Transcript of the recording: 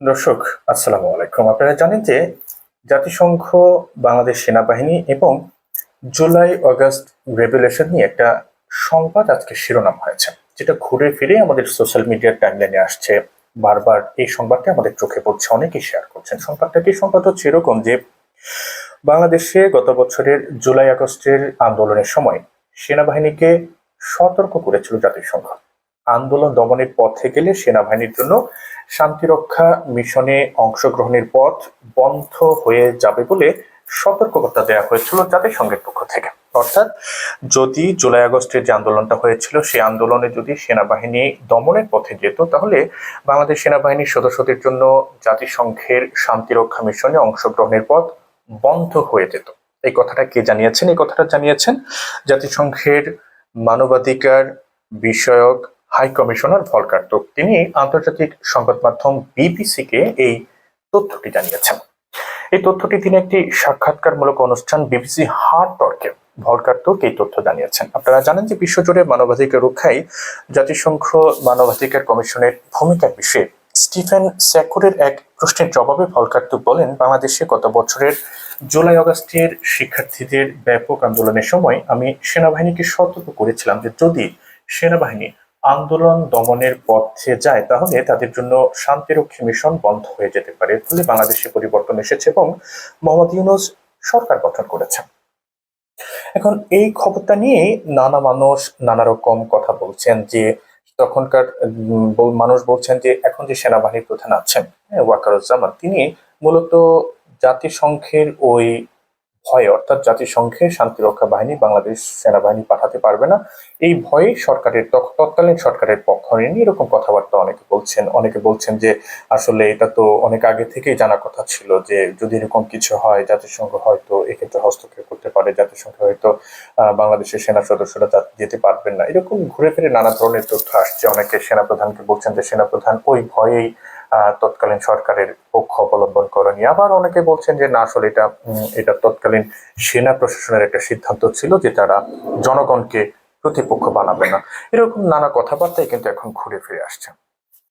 দর্শক, আসসালামু আলাইকুম। আপনারা জানেন যে জাতিসংঘ, বাংলাদেশ সেনাবাহিনী এবং জুলাই অগস্ট রেভুলেশন নিয়ে একটা সংবাদ আজকে শিরোনাম হয়েছে, যেটা ঘুরে ফিরে আমাদের সোশ্যাল মিডিয়ার টাইমলাইনে আসছে। বারবার এই সংবাদটা আমাদের চোখে পড়ছে, অনেকেই শেয়ার করছেন। সংবাদটা কি সংবাদ হচ্ছে এরকম যে, বাংলাদেশে গত বছরের জুলাই আগস্টের আন্দোলনের সময় সেনাবাহিনীকে সতর্ক করেছিল জাতিসংঘ। আন্দোলন দমনের পথে গেলে সেনাবাহিনীর জন্য শান্তিরক্ষা মিশনে অংশগ্রহণের পথ বন্ধ হয়ে যাবে বলে সতর্কবার্তা দেওয়া হয়েছিল জাতিসংঘের পক্ষ থেকে। অর্থাৎ যদি জুলাই আগস্টের যে আন্দোলনটা হয়েছিল, সেই আন্দোলনে যদি সেনাবাহিনী দমনের পথে যেত, তাহলে বাংলাদেশ সেনাবাহিনীর সদস্যদের জন্য জাতিসংঘের শান্তিরক্ষা মিশনে অংশগ্রহণের পথ বন্ধ হয়ে যেত। এই কথাটা কে জানিয়েছেন? এই কথাটা জানিয়েছেন জাতিসংঘের মানবাধিকার বিষয়ক হাই কমিশনার ভলকার। তোক তিনি আন্তর্জাতিক সংবাদ মাধ্যম বিবিসিকে এই তথ্যটি জানিয়েছেন। এই তথ্যটি তিনি একটি সাক্ষাৎকারমূলক অনুষ্ঠান বিবিসি হার্ট টর্কে ভলকার তোক এই তথ্য জানিয়েছেন। আপনারা জানেন যে বিশ্বজুড়ে মানবাধিকার রক্ষায় জাতিসংঘ মানবাধিকার কমিশনের ভূমিকার বিষয়ে স্টিফেন স্যাকুরের এক প্রশ্নের জবাবে ভলকার তুক বলেন, বাংলাদেশে গত বছরের জুলাই আগস্টের শিক্ষার্থীদের ব্যাপক আন্দোলনের সময় আমি সেনাবাহিনীকে সতর্ক করেছিলাম যে যদি সেনাবাহিনী আন্দোলন দমনের পথে যায় তাহলে তাদের জন্য শান্তিরক্ষী মিশন বন্ধ হয়ে যেতে পারে। ফলে বাংলাদেশে পরিবর্তন এসেছে এবং মোহাম্মদ ইউনুস সরকার গঠন করেছেন। এখন এই খবরটা নিয়ে নানা মানুষ নানা রকম কথা বলছেন যে তখনকার মানুষ বলছেন যে এখন যে সেনাবাহিনীর প্রধান আছেন হ্যাঁ, ওয়াকারুজ্জামান তিনি মূলত জাতিসংঘের ওই ভয়ে, অর্থাৎ জাতিসংঘের শান্তিরক্ষা বাহিনী বাংলাদেশ সেনাবাহিনী পাঠাতে পারবে না। এই ভয়ে সরকারের তৎ- তৎকালীন সরকারের পক্ষ নিয়ে এরকম কথাবার্তা অনেকে বলছেন। অনেকে বলছেন যে, আসলে এটা তো অনেক আগে থেকেই জানা কথা ছিল যে, যদি এরকম কিছু হয়, জাতিসংঘ হয়তো এক্ষেত্রে হস্তক্ষেপ করতে পারে। জাতিসংঘ হয়তো বাংলাদেশের সেনা সদস্যরা যেতে পারবেন না। এরকম ঘুরে ফিরে নানা ধরনের তথ্য আসছে। অনেকে সেনাপ্রধানকে বলছেন যে, সেনাপ্রধান ওই ভয়েই তৎকালীন সরকারের পক্ষ অবলম্বন করেনি আবার অনেকে বলছেন যে, না, আসলে এটা এটা তৎকালীন সেনা প্রশাসনের একটা সিদ্ধান্ত ছিল যে তারা জনগণকে প্রতিপক্ষ বানাবে না। এরকম নানা কথাবার্তাই কিন্তু এখন ঘুরে ফিরে আসছে।